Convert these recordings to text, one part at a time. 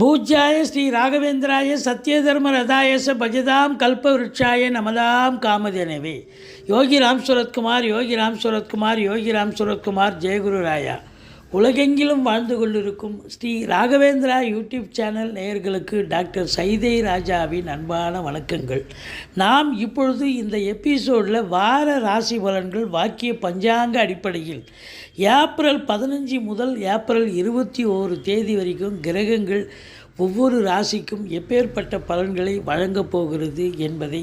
பூஜ்யாய ஸ்ரீ ராகவேந்திராய சத்யதர்ம ரதாயச பஜதாம் கல்பவருட்சாய நமதாம் காமதேனவே. யோகி ராம் சுரத்குமார் யோகி ராம் சுரத்குமார் யோகி ராம் சுரத்குமார் ஜெயகுரு ராயா. உலகெங்கிலும் வாழ்ந்து கொண்டிருக்கும் ஸ்ரீ ராகவேந்திரா யூடியூப் சேனல் நேயர்களுக்கு டாக்டர் சைதை ராஜாவின் அன்பான வணக்கங்கள். நாம் இப்பொழுது இந்த எபிசோடில் வார ராசி பலன்கள் வாக்கிய பஞ்சாங்க அடிப்படையில் ஏப்ரல் பதினஞ்சு முதல் ஏப்ரல் இருபத்தி ஓரு தேதி வரைக்கும் கிரகங்கள் ஒவ்வொரு ராசிக்கும் எப்பேற்பட்ட பலன்களை வழங்கப் போகிறது என்பதை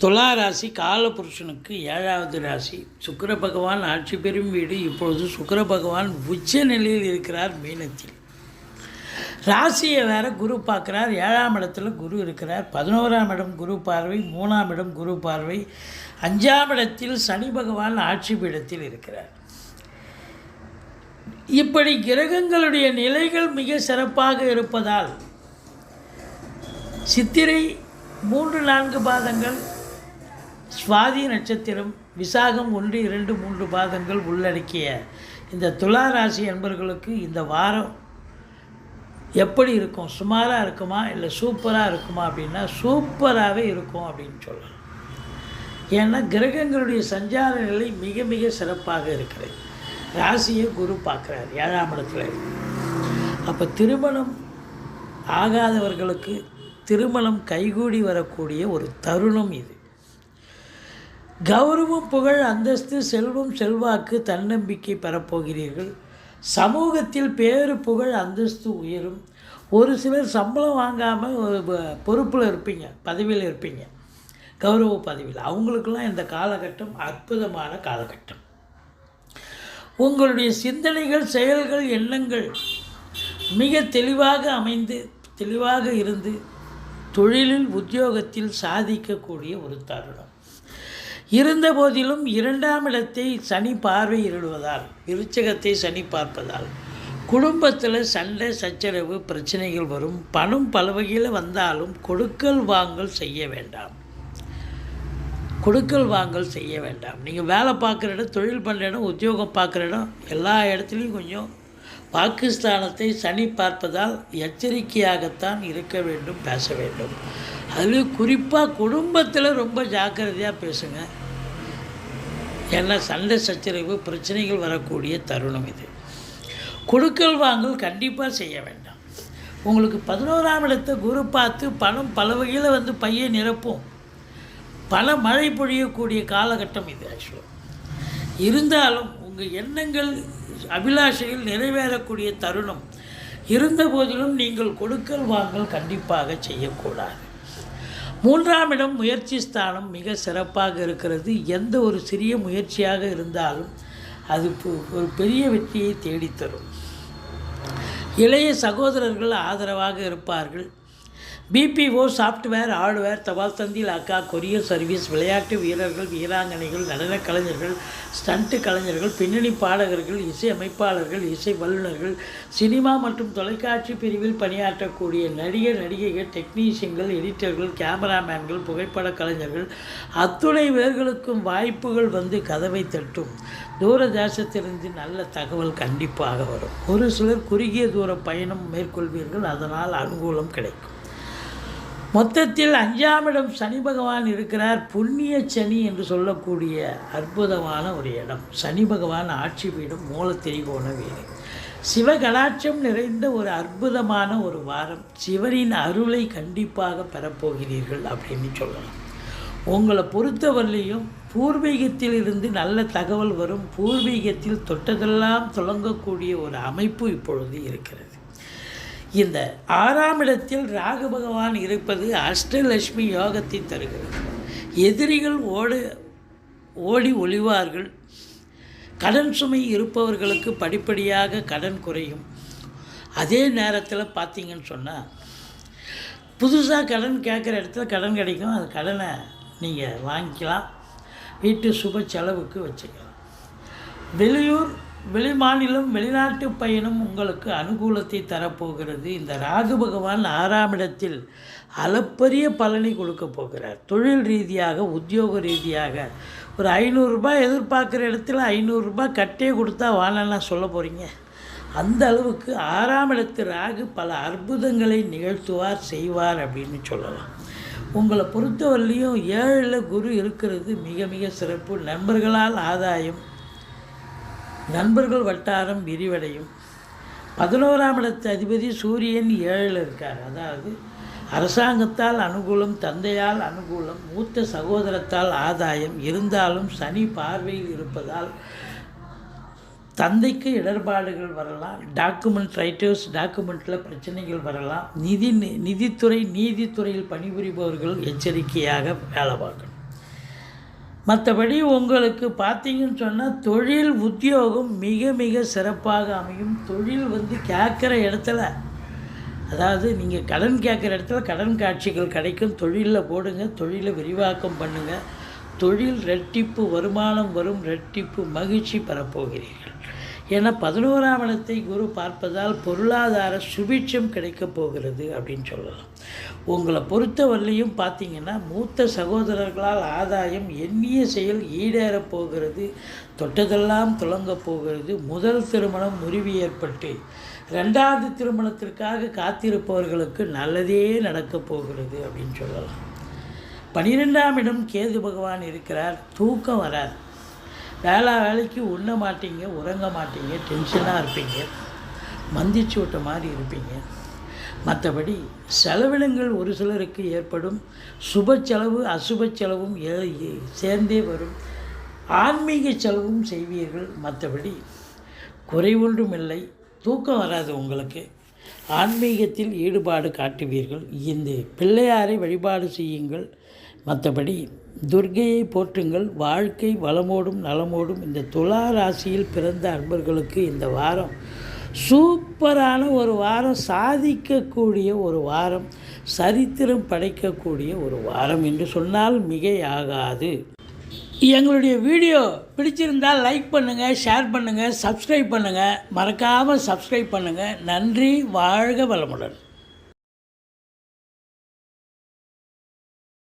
துலா ராசி காலபுருஷனுக்கு ஏழாவது ராசி. சுக்கர பகவான் ஆட்சி பெறும் வீடு. இப்பொழுது சுக்கர பகவான் உச்ச நிலையில் இருக்கிறார் மீனத்தில். ராசியை வேற குரு பார்க்குறார். ஏழாம் இடத்துல குரு இருக்கிறார். பதினோராம் இடம் குரு பார்வை மூணாம் இடம் குரு பார்வை. அஞ்சாம் இடத்தில் சனி பகவான் ஆட்சி பீடத்தில் இருக்கிறார். இப்படி கிரகங்களுடைய நிலைகள் மிக சிறப்பாக இருப்பதால் சித்திரை மூன்று நான்கு பாதங்கள் சுவாதி நட்சத்திரம் விசாகம் ஒன்று இரண்டு மூன்று பாதங்கள் உள்ளடக்கிய இந்த துலா ராசி என்பர்களுக்கு இந்த வாரம் எப்படி இருக்கும்? சுமாராக இருக்குமா? இல்லை சூப்பராக இருக்குமா அப்படின்னா சூப்பராகவே இருக்கும் அப்படின்னு சொல்லலாம். ஏன்னா கிரகங்களுடைய சஞ்சார நிலை மிக மிக சிறப்பாக இருக்கிறது. ராசியை குரு பார்க்குறார் ஏழாம் இடத்துல. அப்போ திருமணம் ஆகாதவர்களுக்கு திருமணம் கைகூடி வரக்கூடிய ஒரு தருணம் இது. கௌரவம் புகழ் அந்தஸ்து செல்வம் செல்வாக்கு தன்னம்பிக்கை பெறப்போகிறீர்கள். சமூகத்தில் பேரு புகழ் அந்தஸ்து உயரும். ஒரு சிலர் சம்பளம் வாங்காமல் பொறுப்பில் இருப்பீங்க பதவியில் இருப்பீங்க. கௌரவ பதவியில். அவங்களுக்கெல்லாம் இந்த காலகட்டம் அற்புதமான காலகட்டம். உங்களுடைய சிந்தனைகள் செயல்கள் எண்ணங்கள் மிக தெளிவாக அமைந்து தெளிவாக இருந்து தொழிலில் உத்தியோகத்தில் சாதிக்கக்கூடிய ஒரு தருணம். இருந்த போதிலும் இரண்டாம் இடத்தை சனி பார்வையிடுவதால் விருச்சகத்தை சனி பார்ப்பதால் குடும்பத்தில் சண்டை சச்சரவு பிரச்சனைகள் வரும். பணம் பல வகையில் வந்தாலும் கொடுக்கல் வாங்கல் செய்ய வேண்டாம். கொடுக்கல் வாங்கல் செய்ய வேண்டாம். நீங்கள் வேலை பார்க்குற இடம் தொழில் பண்ணுற இடம் உத்தியோகம் பார்க்குற இடம் எல்லா இடத்துலையும் கொஞ்சம் பாகிஸ்தானத்தை சனி பார்ப்பதால் எச்சரிக்கையாகத்தான் இருக்க வேண்டும் பேச வேண்டும். அதுலேயும் குறிப்பாக குடும்பத்தில் ரொம்ப ஜாக்கிரதையாக பேசுங்க. ஏன்னா சண்டை சச்சரவு பிரச்சனைகள் வரக்கூடிய தருணம் இது. கொடுக்கல் வாங்கல் கண்டிப்பாக செய்ய வேண்டாம். உங்களுக்கு பதினோராம் இடத்தை குரு பார்த்து பணம் பல வகையில் வந்து பையை நிரப்பும். பல மழை பொழியக்கூடிய காலகட்டம் இது ஆக்சுவலாக இருந்தாலும் உங்கள் எண்ணங்கள் அபிலாஷையில் நிறைவேறக்கூடிய தருணம். இருந்த போதிலும் நீங்கள் கொடுக்கல் வாங்கல் கண்டிப்பாக செய்யக்கூடாது. மூன்றாம் இடம் முயற்சி ஸ்தானம் மிக சிறப்பாக இருக்கிறது. எந்த ஒரு சிறிய முயற்சியாக இருந்தாலும் அது ஒரு பெரிய வெற்றியை தேடித்தரும். இளைய சகோதரர்கள் ஆதரவாக இருப்பார்கள். பிபிஓ சாஃப்ட்வேர் ஹார்ட்வேர் தபால் தந்தில் அக்கா கொரியர் சர்வீஸ் விளையாட்டு வீரர்கள் வீராங்கனைகள் நடனக் கலைஞர்கள் ஸ்டண்ட் கலைஞர்கள் பின்னணி பாடகர்கள் இசை அமைப்பாளர்கள் இசை வல்லுநர்கள் சினிமா மற்றும் தொலைக்காட்சி பிரிவில் பணியாற்றக்கூடிய நடிகர் நடிகைகள் டெக்னீஷியன்கள் எடிட்டர்கள் கேமராமேன்கள் புகைப்பட கலைஞர்கள் அத்துணை பேர்களுக்கும் வாய்ப்புகள் வந்து கதவை தட்டும். தூர தேசத்திலிருந்து நல்ல தகவல் கண்டிப்பாக வரும். ஒரு சிலர் குறுகிய தூர பயணம் மேற்கொள்வீர்கள் அதனால் அனுகூலம் கிடைக்கும். மொத்தத்தில் அஞ்சாம் இடம் சனி பகவான் இருக்கிறார். புண்ணிய சனி என்று சொல்லக்கூடிய அற்புதமான ஒரு இடம். சனி பகவான் ஆட்சி பீடம் மூல திரிகோண வீடு. சிவகலாட்சம் நிறைந்த ஒரு அற்புதமான ஒரு வாரம். சிவனின் அருளை கண்டிப்பாக பெறப்போகிறீர்கள் அப்படின்னு சொல்லலாம். உங்களை பொறுத்தவரையிலையும் பூர்வீகத்தில் இருந்து நல்ல தகவல் வரும். பூர்வீகத்தில் தொட்டதெல்லாம் தொடங்கக்கூடிய ஒரு அமைப்பு இப்பொழுது இருக்கிறது. இந்த ஆறாம் இடத்தில் ராகு பகவான் இருப்பது அஷ்டலட்சுமி யோகத்தை தருகிறது. எதிரிகள் ஓடு ஓடி ஒளிவார்கள். கடன் சுமை இருப்பவர்களுக்கு படிப்படியாக கடன் குறையும். அதே நேரத்தில் பார்த்தீங்கன்னு சொன்னால் புதுசாக கடன் கேட்குற இடத்துல கடன் கிடைக்கும். அந்த கடனை நீங்கள் வாங்கிக்கலாம். வீட்டு சுப செலவுக்கு வச்சுக்கலாம். வெளியூர் வெளிமாநிலம் வெளிநாட்டு பயணம் உங்களுக்கு அனுகூலத்தை தரப்போகிறது. இந்த ராகு பகவான் ஆறாம் இடத்தில் அளப்பரிய பலனை கொடுக்க போகிறார். தொழில் ரீதியாக உத்தியோக ரீதியாக ஒரு ஐநூறுரூபா எதிர்பார்க்குற இடத்துல ஐநூறுரூபா கட்டே கொடுத்தா வாழன்னா சொல்ல போகிறீங்க அந்த அளவுக்கு ஆறாம் இடத்து ராகு பல அற்புதங்களை நிகழ்த்துவார் செய்வார் அப்படின்னு சொல்லலாம். உங்களை பொறுத்தவரையிலையும் ஏழில் குரு இருக்கிறது மிக மிக சிறப்பு. நண்பர்களால் ஆதாயம் நண்பர்கள் வட்டாரம் விரிவடையும். பதினோராம் இடத்து அதிபதி சூரியன் ஏழில் இருக்கார். அதாவது அரசாங்கத்தால் அனுகூலம் தந்தையால் அனுகூலம் மூத்த சகோதரத்தால் ஆதாயம் இருந்தாலும் சனி பார்வையில் இருப்பதால் தந்தைக்கு இடர்பாடுகள் வரலாம் டாக்குமெண்ட் ரைட்டர்ஸ் டாக்குமெண்ட்டில் பிரச்சனைகள் வரலாம். நிதி நிதித்துறை நீதித்துறையில் பணிபுரிபவர்கள் எச்சரிக்கையாக வேலை பார்க்கணும். மற்றபடி உங்களுக்கு பார்த்தீங்கன்னு சொன்னால் தொழில் உத்தியோகம் மிக மிக சிறப்பாக அமையும். தொழில் வந்து கேட்குற இடத்துல அதாவது நீங்கள் கடன் கேட்குற இடத்துல கடன் காட்சிகள் கிடைக்கும். தொழிலில் போடுங்க தொழிலை விரிவாக்கம் பண்ணுங்கள் தொழில் ரெட்டிப்பு வருமானம் வரும் ரெட்டிப்பு மகிழ்ச்சி பெறப்போகிறீர்கள். ஏன்னா பதினோராம் இடத்தை குரு பார்ப்பதால் பொருளாதார சுபிட்சம் கிடைக்கப் போகிறது அப்படின்னு சொல்லலாம். உங்களை பொறுத்தவரையிலையும் பார்த்தீங்கன்னா மூத்த சகோதரர்களால் ஆதாயம் எண்ணிய செயல் ஈடேறப் போகிறது தொட்டதெல்லாம் துளங்கப் போகிறது முதல் திருமணம் முறிவு ஏற்பட்டு ரெண்டாவது திருமணத்திற்காக காத்திருப்பவர்களுக்கு நல்லதே நடக்கப் போகிறது அப்படின்னு சொல்லலாம். பனிரெண்டாம் இடம் கேது பகவான் இருக்கிறார் தூக்கம் வராது. வேளா வேலைக்கு உண்ண மாட்டீங்க உறங்க மாட்டீங்க டென்ஷனாக இருப்பீங்க மந்திச்சு விட்ட மாதிரி இருப்பீங்க. மற்றபடி செலவினங்கள் ஒரு சிலருக்கு ஏற்படும் சுப செலவு அசுப செலவும் ஏ- சேர்ந்தே வரும். ஆன்மீக செலவும் செய்வீர்கள். மற்றபடி குறைவொன்றும் இல்லை தூக்கம் வராது உங்களுக்கு. ஆன்மீகத்தில் ஈடுபாடு காட்டுவீர்கள். இந்த பிள்ளையாரை வழிபாடு செய்யுங்கள். மற்றபடி துர்கையை போற்றுங்கள் வாழ்க்கை வளமோடும் நலமோடும் இந்த துலா ராசியில் பிறந்த அன்பர்களுக்கு இந்த வாரம் சூப்பரான ஒரு வாரம் சாதிக்கக்கூடிய ஒரு வாரம் சரித்திரம் படைக்கக்கூடிய ஒரு வாரம் என்று சொன்னால் மிகையாகாது. எங்களுடைய வீடியோ பிடிச்சிருந்தால் லைக் பண்ணுங்கள் ஷேர் பண்ணுங்கள் சப்ஸ்கிரைப் பண்ணுங்கள் மறக்காமல் சப்ஸ்கிரைப் பண்ணுங்கள் நன்றி வாழ்க வளமுடன்.